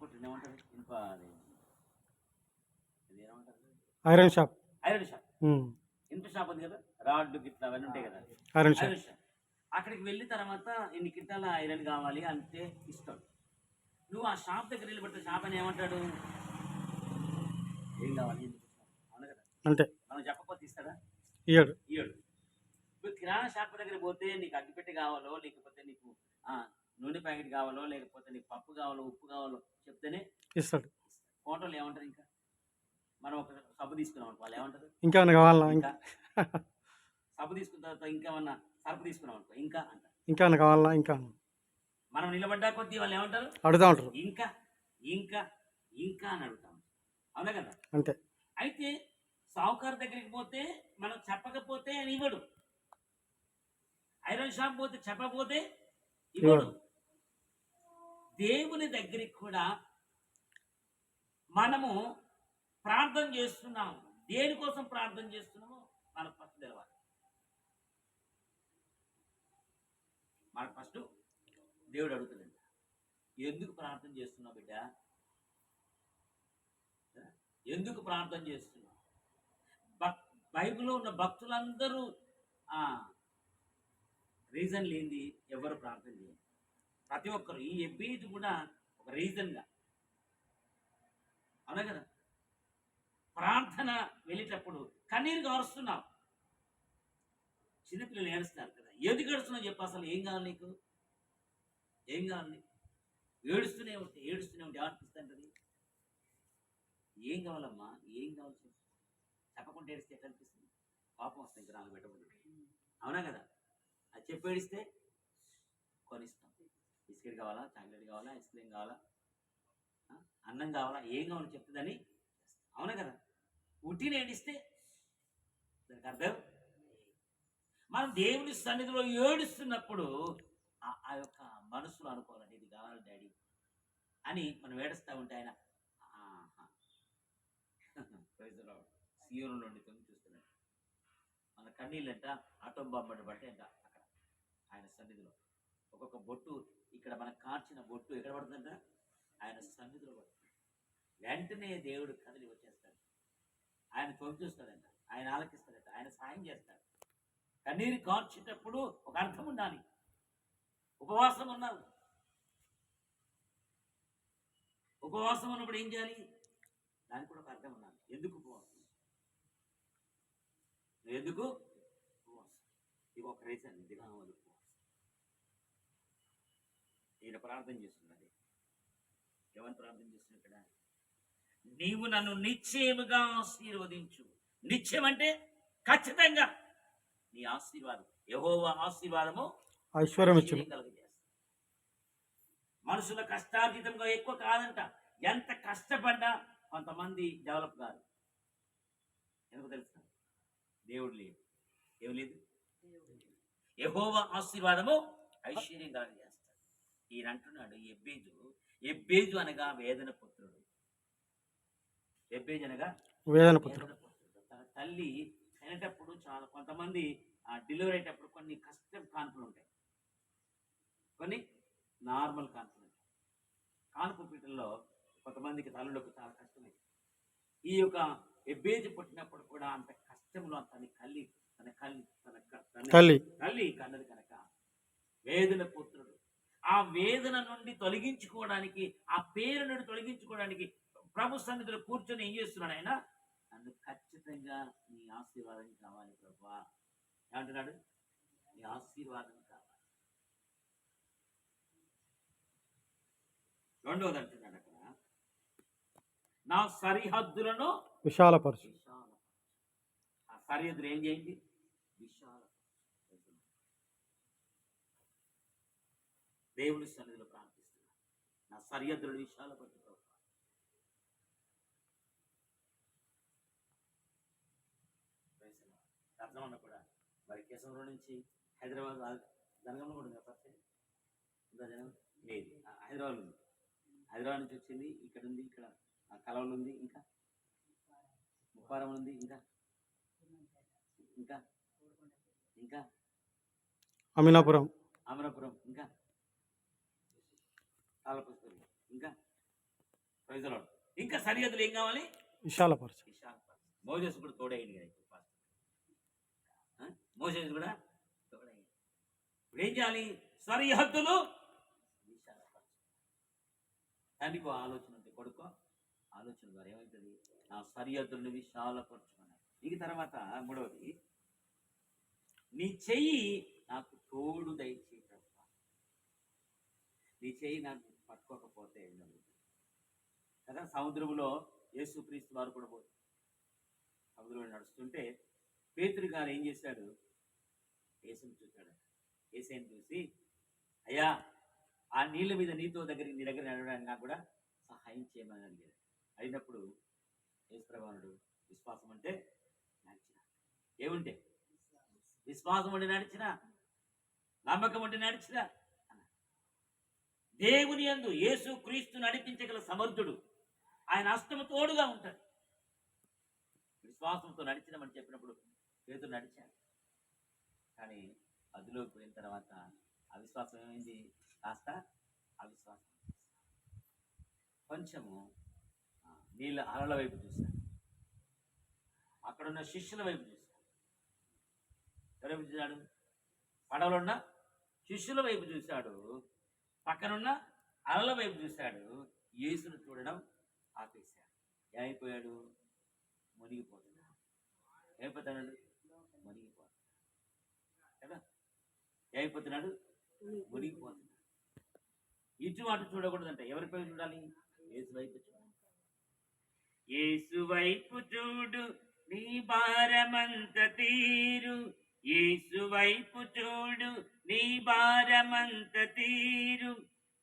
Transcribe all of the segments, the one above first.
కొట్టింది ఏమంటారు ఇనుప అది. ఇది ఏమంటారు ఐరన్ షాప్. Iron shop. ఇనుప షాప్ ఉంది కదా? రాడ్ గిట్ల అవన్నీ ఉంటాయి కదా? Iron shop. అక్కడికి వెళ్ళిన తర్వాత ఇన్ని కిట్టాల ఐరన్ కావాలి అంటే ఇస్తాడు నువ్వు ఆ షాప్ దగ్గర వెళ్ళి పడితే షాప్ అని ఏమంటాడు? ఏం కావాలి? అవును కదా? అంతే. మనం చెప్పకపోతే ఇస్తాడా? ఇయ్యాడు. ఇయ్యడు. ఇప్పుడు కిరాణా షాప్ దగ్గర పోతే నీకు అగ్గిపెట్టి కావాలో లేకపోతే నీకు ఆ, నూనె ప్యాకెట్ కావాలో లేకపోతే నీకు పప్పు కావాలో ఉప్పు కావాలో చెప్తేనే ఇస్తాడు. ఫోటోలు ఏమంటారు ఇంకా? మనం ఒక సబ్బు తీసుకున్నాం వాళ్ళు ఏమంటారు? ఇంకా కావాలా? ఇంకా? సబ్బు తీసుకున్న తర్వాత ఇంకేమన్నా సరుకు తీసుకున్నాం అనుకో ఇంకా అంటారు ఇంకా కావాలా? ఇంకా. మనం నిలబడ్డా కొద్దీ వాళ్ళు ఏమంటారు? అడుగుతా ఉంటారు. ఇంకా ఇంకా ఇంకా అని అడుగుతాం. అవునా కదా? అంతే. అయితే సావుకారు దగ్గరికి పోతే మనం చెప్పకపోతే ఆయన ఇవ్వడు. ఐరన్ షాప్ పోతే చెప్పకపోతే ఇవ్వడు. దేవుని దగ్గరికి కూడా మనము ప్రార్థన చేస్తున్నాము. దేనికోసం ప్రార్థన చేస్తున్నాము మనకు ఫస్ట్ తెలవాలి. మనకు ఫస్ట్ దేవుడు అడుగుతుందండి ఎందుకు ప్రార్థన చేస్తున్నావు బిడ్డ? ఎందుకు ప్రార్థన చేస్తున్నావు? భక్ బైబిల్లో ఉన్న భక్తులందరూ రీజన్ లేనిది ఎవరు ప్రార్థన చేయండి ప్రతి ఒక్కరు ఈ ఎబ్బేది కూడా ఒక రీజన్గా. అవునా కదా? ప్రార్థన వెళ్ళేటప్పుడు కన్నీరు కారుస్తున్నావు చిన్నపిల్లలు ఏడుస్తారు కదా? ఏది గడుస్తున్నావు చెప్పు అసలు ఏం కావాలి నీకు? ఏం కావాలి? ఏడుస్తూనే ఉంటే ఏడుస్తూనే ఉంటే ఏమనిపిస్తుంటుంది ఏం కావాలమ్మా? ఏం కావాలి చెప్పకుండా ఏడిస్తే ఎట్లా అనిపిస్తుంది? పాపం వస్తుంది ఇంకా నాలుగు పెట్టబడి అవునా కదా? అది చెప్పి ఏడిస్తే కొనిస్తాం. బిస్కెట్ కావాలా? చాక్లెట్ కావాలా? ఐస్ క్రీమ్ కావాలా? అన్నం కావాలా? ఏం కావాలో చెప్తుందని అవునా కదా? ఉట్టిని ఏడిస్తే దానికి అర్థం? మనం దేవుని సన్నిధిలో ఏడుస్తున్నప్పుడు ఆ యొక్క మనసులో అనుకోవాలండి ఇది కావాలి డాడీ అని మనం ఏడుస్తూ ఉంటే ఆయన సీఎంలో ఉండి తొమ్మిది చూస్తున్నాడు. మన కన్నీళ్ళంట ఆటో బాంబడి పడితే అంట అక్కడ ఆయన సన్నిధిలో. ఒక్కొక్క బొట్టు ఇక్కడ మనకు కార్చిన బొట్టు ఎక్కడ పడుతుందంట? ఆయన సన్నిధిలో పడుతుంది. వెంటనే దేవుడు కదిలి వచ్చేస్తాడు. ఆయన తొంగి చూస్తాడంట. ఆయన ఆలకిస్తాడంట. ఆయన సాయం చేస్తాడు. కన్నీరు కార్చేటప్పుడు ఒక అర్థం ఉండాలి. ఉపవాసం ఉన్నావు ఉపవాసం ఉన్నప్పుడు ఏం చేయాలి? దానికి కూడా ఒక అర్థం ఉండాలి. ఎందుకు ఉపవాసం? ఎందుకు? ఉపవాసం. ఇది ఒక రీజన్ ఇది ఈయన ప్రార్థన చేస్తున్నది ఎవరు ప్రార్థన చేస్తున్న ఇక్కడ? నీవు నన్ను నిశ్చయముగా ఆశీర్వదించు. నిశ్చయం అంటే ఖచ్చితంగా నీ ఆశీర్వాదం యెహోవా ఆశీర్వాదము ఐశ్వర్యం. మనుషుల కష్టార్జితంగా ఎక్కువ కాదంట. ఎంత కష్టపడ్డా కొంతమంది డెవలప్ కాదు ఎందుకు తెలుసా? దేవుడు లేడు. ఏం లేదు? యహోవ ఆశీర్వాదము ఐశ్వర్యం కలగజేస్తాడు ఈయన అంటున్నాడు ఎబ్బేజు. ఎబ్బేజు అనగా వేదన పుత్రుడు. ఎబ్బేజు అనగా వేదన పుత్రుడు. తల్లి అయినటప్పుడు చాలా కొంతమంది ఆ డెలివరీ అయ్యేటప్పుడు కొన్ని కష్టం కాన్పులు ఉంటాయి. కొన్ని నార్మల్ కాన్పులు ఉంటాయి. కాన్పు పీటల్లో కొంతమందికి తల్లులకు చాలా కష్టమే. ఈ యొక్క ఎబ్బేజు పుట్టినప్పుడు కూడా అంత కష్టంలో తన కల్లి తన కల్లి తన తల్లి. తల్లి కన్నది కనుక వేదన పుత్రుడు. ఆ వేదన నుండి తొలగించుకోవడానికి ఆ పేరు నుండి తొలగించుకోవడానికి ప్రభు సన్నిధిలో కూర్చొని ఏం చేస్తున్నాడు ఆయన? నన్ను ఖచ్చితంగా నీ ఆశీర్వాదం కావాలి ప్రభు. ఏమంటున్నాడు? నీ ఆశీర్వాదం కావాలి. రెండవది అంటున్నాడు అక్కడ. నా సరిహద్దులను విశాలపరచు. విశాల ఆ సరిహద్దులు ఏం చేయండి? దేవుని సన్నిధిలో ప్రార్థిస్తున్నాను నా సరిహద్దులు విశాలపరచు ప్రభు. అర్థమన్న కూడా మరి కేశవరం నుంచి హైదరాబాద్ జనగంలో కూడా ఉందా జనం లేదు. హైదరాబాద్ ఉంది. హైదరాబాద్ నుంచి వచ్చింది ఇక్కడ ఉంది ఇక్కడ ఆ కలవలు ఉంది ఇంకా? ముప్పారం ఉంది ఇంకా? ఇంకా? ఇంకా? అమినాపురం. అమరాపురం ఇంకా? ఇంకా ప్రజలు ఇంకా సరిహద్దులు ఏం కావాలి? విశాలపరచు విశాఖపట్నం మోజెస్ కూడా తోడైంది కదా ఇప్పుడు కూడా తోడైంది. ఇప్పుడు ఏం చేయాలి? సరిహద్దులు విశాలపరచు తండ్రికి ఆలోచన ఉంది కొడుకో ఆలోచన ద్వారా ఏమవుతుంది నా సరిహద్దులను విశాలపరచుకున్నాను. ఇక తర్వాత మూడవది నీ చెయ్యి నాకు తోడు దయచేయి ప్రభు. నీ చెయ్యి నాకు పట్టుకోకపోతే ఏం జరుగుతుంది? కదా? సముద్రంలో యేసుక్రీస్తు వారు కూడా పోతుంది సముద్రంలో నడుస్తుంటే పేతురు గారు ఏం చేశాడు? యేసుని చూశాడు. యేసైని చూసి అయ్యా ఆ నీళ్ళ మీద నీతో దగ్గర నీ దగ్గర నడవడానికి నాకు కూడా సహాయం చేయమని అడిగాడు. అయినప్పుడు యేసుప్రభానుడు విశ్వాసం అంటే నడిచిన. ఏముంటే? విశ్వాసం ఉండి నడిచిన. నమ్మకం ఉండి నడిచినా. దేవుని యందు యేసు క్రీస్తు నడిపించగల సమర్థుడు. ఆయన అష్టము తోడుగా ఉంటాడు. విశ్వాసంతో నడిచినామని చెప్పినప్పుడు పేతురు నడిచాడు. కానీ అదిలోకి పోయిన తర్వాత అవిశ్వాసం ఏమైంది? కాస్త అవిశ్వాసం కొంచెము నీళ్ళ అలల వైపు చూశాడు. అక్కడున్న శిష్యుల వైపు చూశాడు. ఎవరైపు చూశాడు? పడవలున్న శిష్యుల వైపు చూశాడు. పక్కనున్న అలల వైపు చూశాడు. యేసును చూడడం ఆపేశాడు. ఏమైపోయాడు? మునిగిపోతున్నాడు. ఏమైపోతున్నాడు? మునిగిపోతున్నాడు. కదా? ఏమైపోతున్నాడు? మునిగిపోతున్నాడు. ఇటు అటు చూడకూడదంట. ఎవరిపై చూడాలి? యేసు వైపు చూడాలి. యేసు వైపు చూడు నీ భారమంత తీరు. యేసు వైపు చూడు నీ భారమంత తీరు.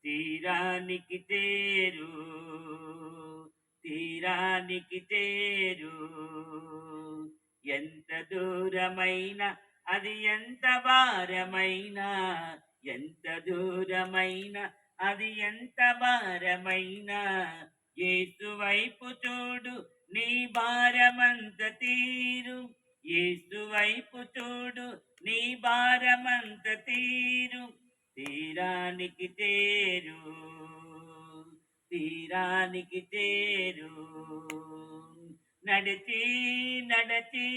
తీరానికి చేరు తీరానికి చేరు ఎంత దూరమైన అది ఎంత భారమైన? ఎంత దూరమైన అది ఎంత భారమైన? ఏసు వైపు చూడు నీ భారమంత తీరు. ఏసు వైపు చూడు నీ భారమంత తీరు. തീരാനിക്ക് ചേരൂ തീരാനിക്ക് ചേരൂ. നടത്തി നടത്തി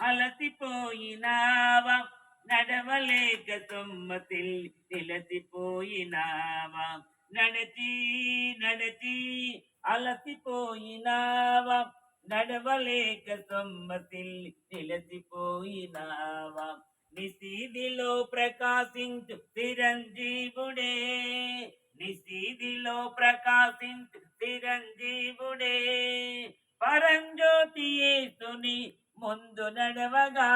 അലസിപ്പോയിനാവാം നടവലേക സൊമ്മത്തിൽ നിലസിപ്പോയിനാവാം നടത്തി നടത്തി അലസിപ്പോയിനാവാം നടവലേക സൊമ്മത്തിൽ നിലസിപ്പോയിനാവാം నిశీదిలో ప్రకాశించు చిరంజీవుడే. నిశీదిలో ప్రకాశించు చిరంజీవుడే. పరంజ్యోతి యేసుని ముందు నడవగా.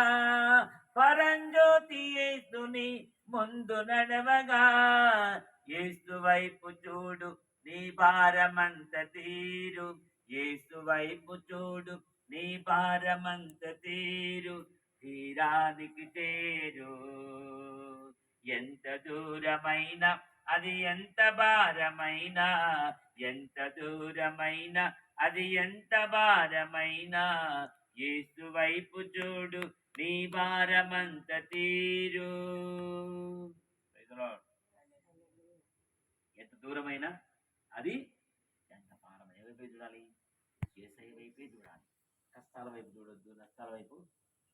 పరంజ్యోతి యేసుని ముందు నడవగా. యేసు వైపు చూడు నీ భారమంత తీరు. యేసు వైపు చూడు నీ భారమంత తీరు. తీరానికి చేరు. ఎంత దూరమైన అది ఎంత భారమైన? ఎంత దూరమైన అది ఎంత భారమైన? యేసు వైపు చూడు నీ భారమంత తీరు. ఎంత దూరమైన అది ఎంత భారమైన? వైపు చూడాలి? ఏసై వైపే చూడాలి. కష్టాల వైపు చూడొద్దు నష్టాల వైపు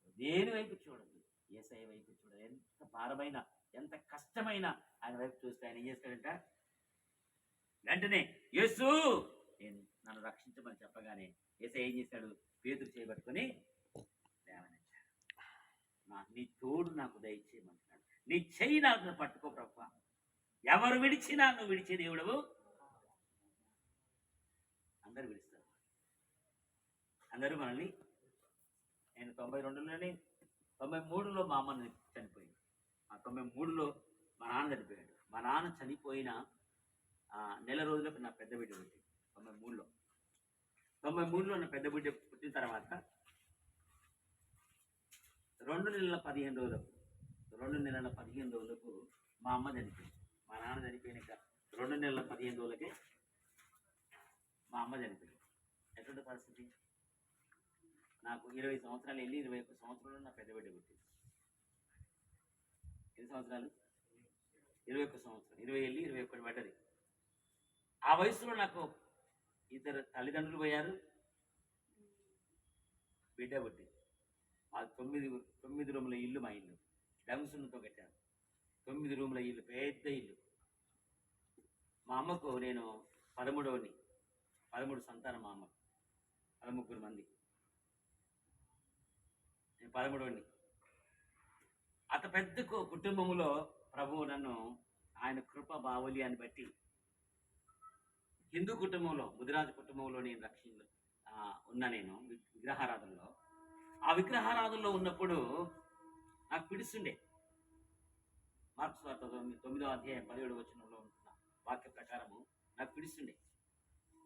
దేని వైపు చూడదు ఏసై వైపు చూడదు ఎంత భారమైన ఎంత కష్టమైన ఆయన వైపు చూస్తే ఆయన ఏం చేస్తాడంట? వెంటనే యేసు నేను నన్ను రక్షించమని చెప్పగానే ఏసై ఏం చేశాడు? పేతురు చేయబట్టుకొని నా నీ తోడు నాకు దయచేయమంటున్నాడు. నీ చెయ్యి నాకు పట్టుకో ప్రభు. ఎవరు విడిచినా నువ్వు విడిచే దేవుడవు. అందరు విడుస్తారు. అందరూ మనల్ని నేను తొంభై రెండులోనే తొంభై మూడులో మా అమ్మ చనిపోయింది. ఆ తొంభై మూడులో మా నాన్న చనిపోయాడు. మా నాన్న చనిపోయిన నెల రోజులకు నా పెద్ద బిడ్డ పుట్టింది తొంభై మూడులో. తొంభై మూడులో నా పెద్ద బిడ్డ పుట్టిన తర్వాత రెండు నెలల పదిహేను రోజులకు రెండు నెలల పదిహేను రోజులకు మా అమ్మ చనిపోయింది. మా నాన్న చనిపోయినాక రెండు నెలల పదిహేను రోజులకే మా అమ్మ చనిపోయింది. ఎటువంటి పరిస్థితి? నాకు ఇరవై సంవత్సరాలు వెళ్ళి ఇరవై ఒక్క సంవత్సరంలో నా పెద్ద బిడ్డ పుట్టింది. ఎన్ని సంవత్సరాలు? ఇరవై ఒక్క సంవత్సరం. ఇరవై వెళ్ళి ఇరవై ఒక్కటి పడ్డది. ఆ వయసులో నాకు ఇద్దరు తల్లిదండ్రులు పోయారు. బిడ్డ పుట్టింది. మా తొమ్మిది తొమ్మిది రూముల ఇల్లు మా ఇల్లు. డమ్సులతో కట్టాను తొమ్మిది రూముల ఇల్లు పెద్ద ఇల్లు. మా అమ్మకు నేను పదమూడవని పదమూడు సంతానం మా అమ్మకు. పదముగ్గురు మంది. నేను పదమూడవని అత పెద్ద కుటుంబంలో కుటుంబములో ప్రభువు నన్ను ఆయన కృప బావుల్యాన్ని బట్టి హిందూ కుటుంబంలో ముదిరాజు కుటుంబంలో నేను రక్షణ ఉన్నా నేను విగ్రహారాధనలో. ఆ విగ్రహారాధనలో ఉన్నప్పుడు నాకు పిడుస్తుండే మార్క్స్ వార్త తొమ్మిది తొమ్మిదో అధ్యాయం పదిహేడు వచనంలో ఉంటున్న వాక్య ప్రకారము నాకు పిడుస్తుండే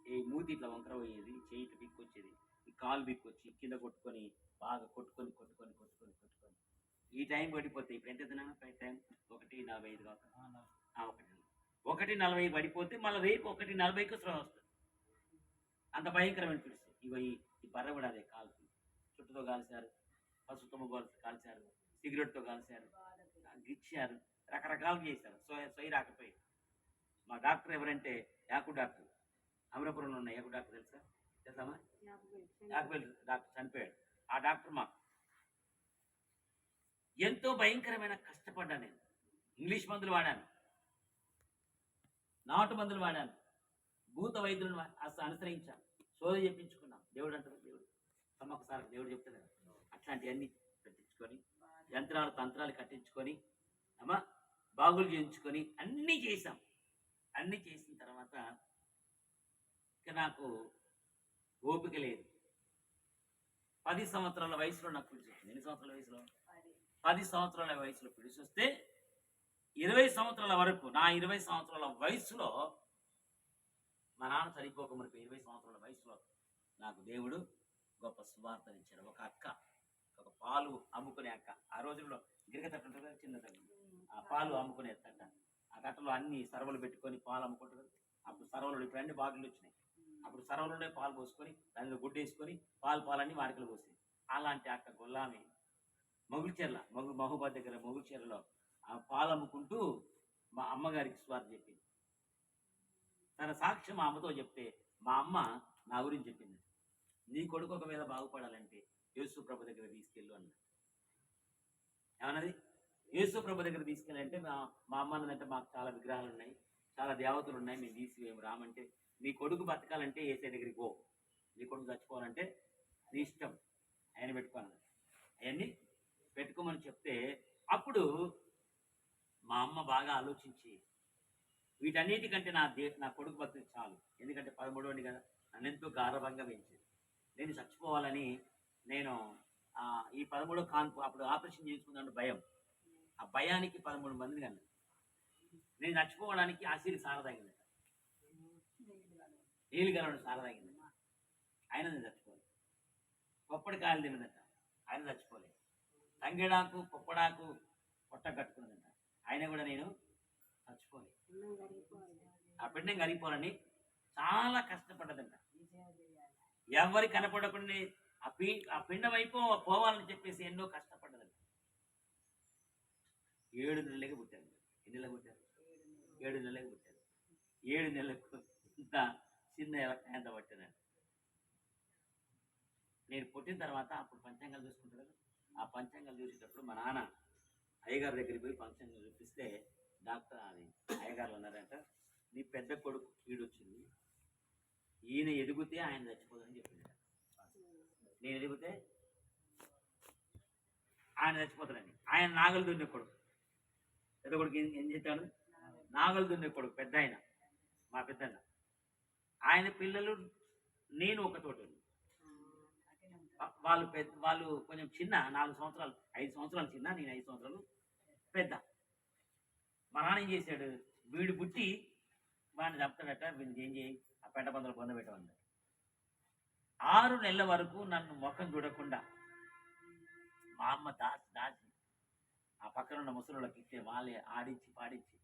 ఈ మూతి ఇట్లా వంకర పోయేది చేయి ఇట్లా బిక్కొచ్చేది ఈ కాలు బిక్కొచ్చి కింద కొట్టుకొని బాగా కొట్టుకొని కొట్టుకొని కొట్టుకొని కొట్టుకొని. ఈ టైం పడిపోతే ఇప్పుడు ఎంత తిన్నాను టైం ఒకటి నలభై ఐదు కాక. ఒకటి ఒకటి నలభై పడిపోతే మళ్ళీ రేపు ఒకటి నలభైకి స్రవం వస్తుంది. అంత భయంకరమైన పిలుస్తుంది ఇవి ఈ- బర్ర కూడా అదే కాల్చి చుట్టుతో కాల్చారు పసుపుతో కాల్చారు సిగరెట్తో కాల్చారు గిచ్చారు రకరకాలు చేశారు. సో సొయ్యి రాకపోయి మా డాక్టర్ ఎవరంటే యాకు డాక్టర్. అమరాపురంలో ఉన్న యాకు డాక్టర్ తెలుసా? తెలుసామా? డాక్టర్ చనిపోయాడు. ఆ డాక్టర్ మా ఎంతో భయంకరమైన కష్టపడ్డాను నేను. ఇంగ్లీష్ మందులు వాడాను. నాటు మందులు వాడాను. భూత వైద్యులను అనుసరించాను. సోది చెప్పించుకున్నాం. దేవుడు అంటారు దేవుడు. సమ్మక్క దేవుడు చెప్తాడు. అట్లాంటివన్నీ పెట్టించుకొని యంత్రాలు తంత్రాలు కట్టించుకొని అమ్మా బాగులు చేయించుకొని అన్నీ చేశాం. అన్నీ చేసిన తర్వాత ఇక నాకు ఓపిక లేదు. పది సంవత్సరాల వయసులో నాకు పిలిచి వచ్చింది ఎన్ని సంవత్సరాల వయసులో? పది. సంవత్సరాల వయసులో పిలిచి వస్తే ఇరవై సంవత్సరాల వరకు నా ఇరవై సంవత్సరాల వయసులో మా నాన్న సరిపోక మనకు ఇరవై సంవత్సరాల వయసులో నాకు దేవుడు గొప్ప సువార్తనిచ్చాడు ఒక అక్క ఒక పాలు అమ్ముకునే అక్క. ఆ రోజుల్లో గిరిక తట్టు ఉంటుంది చిన్న తట్టు ఆ పాలు అమ్ముకునే తట్ట. ఆ తట్టలో అన్ని సరవలు పెట్టుకొని పాలు అమ్ముకుంటారు అప్పుడు సరవలు ఇప్పుడు అన్ని బాటిల్ వచ్చినాయి. అప్పుడు సరవలోనే పాలు పోసుకొని దానిలో గుడ్డ వేసుకొని పాలు పాలన్నీ వాడికలు పోసేది. అలాంటి అక్క గొల్లామి మొగుల్చెర్ల మగు మహూబాద్ దగ్గర మొగుల్చెర్లలో ఆ పాలు అమ్ముకుంటూ మా అమ్మగారికి స్వార్థ చెప్పింది. తన సాక్ష్యం మా అమ్మతో చెప్తే మా అమ్మ నా గురించి చెప్పింది. నీ కొడుకు ఒకవేళ బాగుపడాలంటే యేసు ప్రభు దగ్గర తీసుకెళ్ళు అన్నాడు ఏమన్నది? యేసు ప్రభు దగ్గర తీసుకెళ్ళాలంటే మా మా అమ్మ అన్నదంటే మాకు చాలా విగ్రహాలు ఉన్నాయి చాలా దేవతలు ఉన్నాయి మేము తీసి రామంటే నీ కొడుకు బతకాలంటే ఏసే దగ్గరికి పో. నీ కొడుకు చచ్చిపోవాలంటే నీ ఇష్టం. ఆయన పెట్టుకోవాలి. అవన్నీ పెట్టుకోమని చెప్తే అప్పుడు మా అమ్మ బాగా ఆలోచించి వీటన్నిటికంటే నా దే నా కొడుకు బతుకు చాలు. ఎందుకంటే పదమూడవండి కదా నన్ను ఎంతో గారభంగా పెంచింది నేను చచ్చిపోవాలని నేను ఈ పదమూడో కాన్పు అప్పుడు ఆపరేషన్ చేయించుకున్నాను భయం. ఆ భయానికి పదమూడు మందిని కన్నా నేను చచ్చిపోవడానికి ఆశీర్ సారదగినది నీళ్ళు గలవడం సార తాగిందట ఆయన నేను చచ్చిపోలేదు పొప్పడి కాయలు తిన్నదంట. ఆయన చచ్చిపోలేదు తంగేడాకు పొప్పడాకు పొట్ట కట్టుకున్నదంట. ఆయన కూడా నేను చచ్చిపోలేదు ఆ పిండం కరిగిపోవాలని చాలా కష్టపడ్డదంట. ఎవరి కనపడకుండా ఆ పి ఆ పిండం అయిపో పోవాలని చెప్పేసి ఎన్నో కష్టపడ్డదంట. ఏడు నెలలకి పుట్టారు ఎన్ని నెలలకు పుట్టారు ఏడు నెలలకు పుట్టారు ఏడు నెలలకు. ఇంత చిన్న ఎంత పట్టినారు నేను పుట్టిన తర్వాత అప్పుడు పంచాంగాలు చూసుకుంటారు ఆ పంచాంగాలు చూసేటప్పుడు మా నాన్న అయ్యగారి దగ్గరికి పోయి పంచాంగం చూపిస్తే డాక్టర్ అది అయ్యగారు ఉన్నారంట నీ పెద్ద కొడుకు కీడు వచ్చింది ఈయన ఎదిగితే ఆయన చచ్చిపోదని చెప్పింది నేను ఎదిగితే ఆయన చచ్చిపోతాడని. ఆయన నాగలు దున్నే కొడుకు. పెద్ద కొడుకు ఏం ఏం చేస్తాడు? నాగలు దున్నే కొడుకు పెద్ద ఆయన మా పెద్దన్న. ఆయన పిల్లలు నేను ఒక తోట వాళ్ళు పెద్ద వాళ్ళు కొంచెం చిన్న నాలుగు సంవత్సరాలు ఐదు సంవత్సరాలు చిన్న నేను ఐదు సంవత్సరాలు పెద్ద. మా నాన్న ఏం చేశాడు? వీడు పుట్టి వాడిని చంపుతాడట వీడిని ఏం చేయి? ఆ పెంట పందులు పొందబెట్టమన్నాడు ఆరు నెలల వరకు నన్ను ముఖం చూడకుండా మా అమ్మ దాచి దాచి ఆ పక్కన ఉన్న ముసలిళ్ళకి ఇస్తే వాళ్ళే ఆడించి పాడించి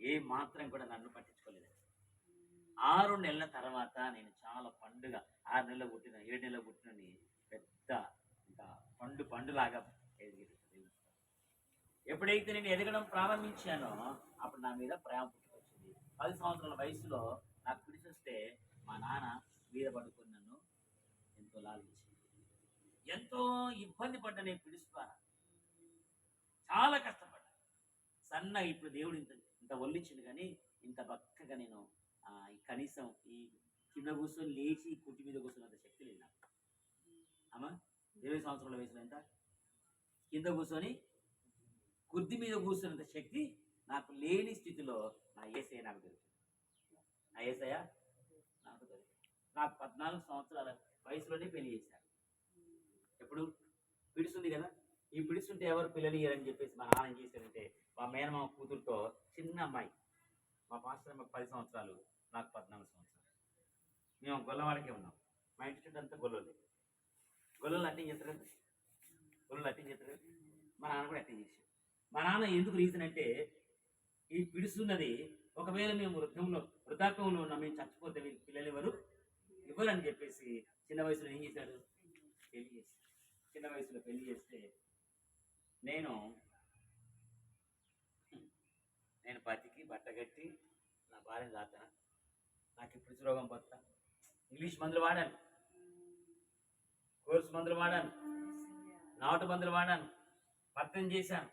ఏ మాత్రం కూడా నన్ను పట్టించుకోలేదు. ఆరు నెలల తర్వాత నేను చాలా పండుగ ఆరు నెలలు పుట్టిన ఏడు నెలలు పుట్టినని పెద్ద ఇంకా పండు పండులాగా ఎప్పుడైతే నేను ఎదగడం ప్రారంభించానో అప్పుడు నా మీద ప్రేమ పుట్టుకొచ్చింది. పది సంవత్సరాల వయసులో నాకు పిలిచొస్తే మా నాన్న మీద పడుకుని నన్ను ఎంతో లాలించింది. ఎంతో ఇబ్బంది పడ్డ నేను పిలుస్తాను చాలా కష్టపడ్డా. సన్న ఇప్పుడు దేవుడు ఇంత ఇంత ఒల్లించింది కానీ ఇంత బక్కగా నేను కనీసం ఈ కింద కూర్చొని లేచి ఈ కుట్టి మీద కూర్చున్నంత శక్తి లేదు నాకు. అమ్మా ఇరవై సంవత్సరాల వయసులో ఎంత? కింద కూర్చొని కుర్ది మీద కూర్చున్నంత శక్తి నాకు లేని స్థితిలో నా ఏసయ్య నాకు దొరికింది. నా ఏసయ నాకు దొరికింది. నాకు పద్నాలుగు సంవత్సరాల వయసులోనే పెళ్ళి చేశారు. ఎప్పుడు? పిడుస్తుంది కదా. ఈ పిడుస్తుంటే ఎవరు పిల్లలు ఇయ్యరని చెప్పేసి మా నాన్న ఏం చేశారంటే మా మేనమామ కూతురుతో చిన్న అమ్మాయి మా పాస్టర్ మాకు పది సంవత్సరాలు నాకు పద్నాలుగు సంవత్సరాలు. మేము గొల్లవాడికే ఉన్నాం. మా ఇంటి చుట్టూ అంతా గొల్లలే. గొల్లలు అట్టే చేస్తారు? గొల్లలు అట్టింగ్ చేస్తారు? మా నాన్న కూడా అట్టింగ్ చేశాడు. మా నాన్న ఎందుకు రీజన్ అంటే ఈ పిడుస్తున్నది ఒకవేళ మేము వృద్ధంలో వృద్ధాప్యంలో ఉన్న మేము చచ్చిపోతే పిల్లలు ఎవరు? ఇవ్వరని చెప్పేసి చిన్న వయసులో ఏం చేశాడు పెళ్ళి చేసి చిన్న వయసులో పెళ్ళి చేస్తే నేను నేను బతికి బట్టగట్టి నా భార్య దాత నాకు ఇప్పుడు రోగం పోతా ఇంగ్లీష్ మందులు వాడాను. కోర్స్ మందులు వాడాను. నాటు మందులు వాడాను. పత్తం చేశాను.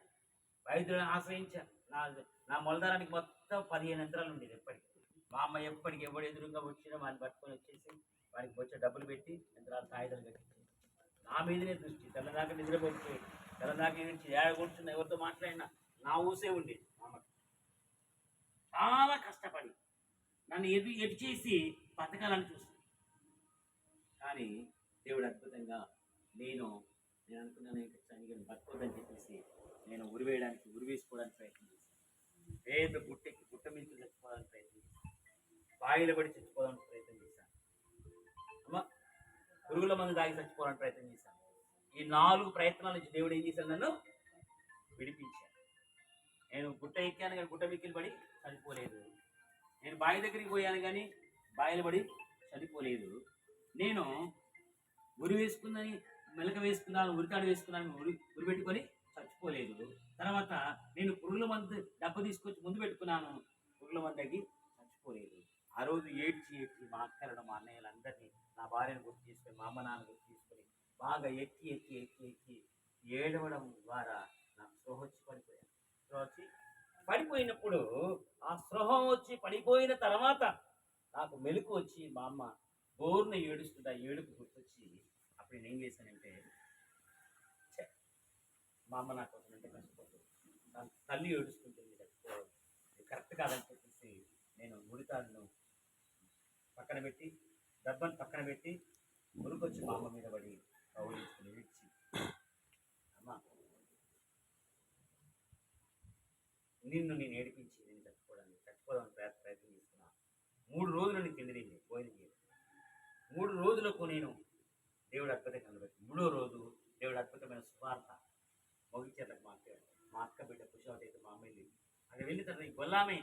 వైద్యులను ఆశ్రయించాను. నా నా మొలదారానికి మొత్తం పదిహేను యంత్రాలు ఉండేది ఎప్పటికి. మా అమ్మ ఎప్పటికి ఎవడు ఎదురుగా వచ్చినా వాడిని పట్టుకొని వచ్చేసి వాడికి వచ్చే డబ్బులు పెట్టి యంత్రాలు కాగితాలు కట్టించి నా మీదనే దృష్టి. తెల్లదాకా నిద్రపోతే తెల్లదాకా నుంచి ఏడ కూర్చున్నా ఎవరితో మాట్లాడినా నా ఊసే ఉండేది మా అమ్మకి. చాలా కష్టపడి నన్ను ఎదు ఎటు చేసి బతకాలని చూస్తుంది. కానీ దేవుడు అద్భుతంగా నేను నేను అనుకున్నాను ఇంకా చనిగిన బతకొద్దని చెప్పేసి నేను ఉరివేయడానికి ఉరివేసుకోవడానికి ప్రయత్నం చేశాను. పేద గుట్టెక్కి గుట్ట మీద చచ్చిపోవడానికి ప్రయత్నం చేశాను. బాయిల పడి చచ్చిపోవడానికి ప్రయత్నం చేశాను. అమ్మా పురుగుల మందు దాగి చచ్చిపోవడానికి ప్రయత్నం చేశాను. ఈ నాలుగు ప్రయత్నాల నుంచి దేవుడు ఏం చేశాను నన్ను విడిపించాను నేను గుట్ట ఎక్కాను కానీ గుట్ట మిక్కిలు పడి చనిపోలేదు. నేను బావి దగ్గరికి పోయాను కానీ బావిలో పడి చనిపోలేదు. నేను ఉరి వేసుకుందని మెలక వేసుకున్నాను ఉరికాడు వేసుకున్నాను ఉరి ఉరి పెట్టుకొని చచ్చిపోలేదు. తర్వాత నేను పురుగుల మందు డబ్బు తీసుకొచ్చి ముందు పెట్టుకున్నాను పురుగుల మందు తగ్గి చచ్చిపోలేదు. ఆ రోజు ఏడ్చి ఏడ్చి మా అక్కలను మా అన్నయ్యలందరినీ నా భార్యను గుర్తు తీసుకొని మా అమ్మ నాన్న గుర్తు చేసుకొని బాగా ఎక్కి ఎక్కి ఎక్కి ఎక్కి ఏడవడం ద్వారా నాకు స్పృహ పడిపోయాను. పడిపోయినప్పుడు ఆ స్పృహం వచ్చి పడిపోయిన తర్వాత నాకు మెలకు వచ్చి మా అమ్మ బోర్న ఏడుస్తుంటే ఆ ఏడుపు గుర్తొచ్చి అప్పుడు నేను ఏం చేశానంటే మా అమ్మ నా కోసం అంటే కష్టపడుతుంది? తల్లి ఏడుస్తుంటుంది చచ్చిపోవడం కరెక్ట్ కాదని చెప్పేసి నేను ముడితాడును పక్కన పెట్టి డబ్బను పక్కన పెట్టి మురుకొచ్చి మా అమ్మ మీద పడి కౌలించుకుని విడిచి అమ్మ నిన్ను నేను ఏడిపించి నేను చచ్చిపోవడానికి చచ్చిపోదామని ప్రయత్నం ప్రయత్నం చేస్తున్నా. మూడు రోజులు నేను తిండి భోజనం చేయలేదు మూడు రోజులకు నేను దేవుడు అద్భుతం కనబెట్టి మూడో రోజు దేవుడు అద్భుతమైన సువార్త మొగిచేతకు మా అక్క మా అక్క బిడ్డ పుష్పవతి అయితే మా అమ్మాయి అక్కడ వెళ్ళిన తర్వాత ఈ గొల్లామే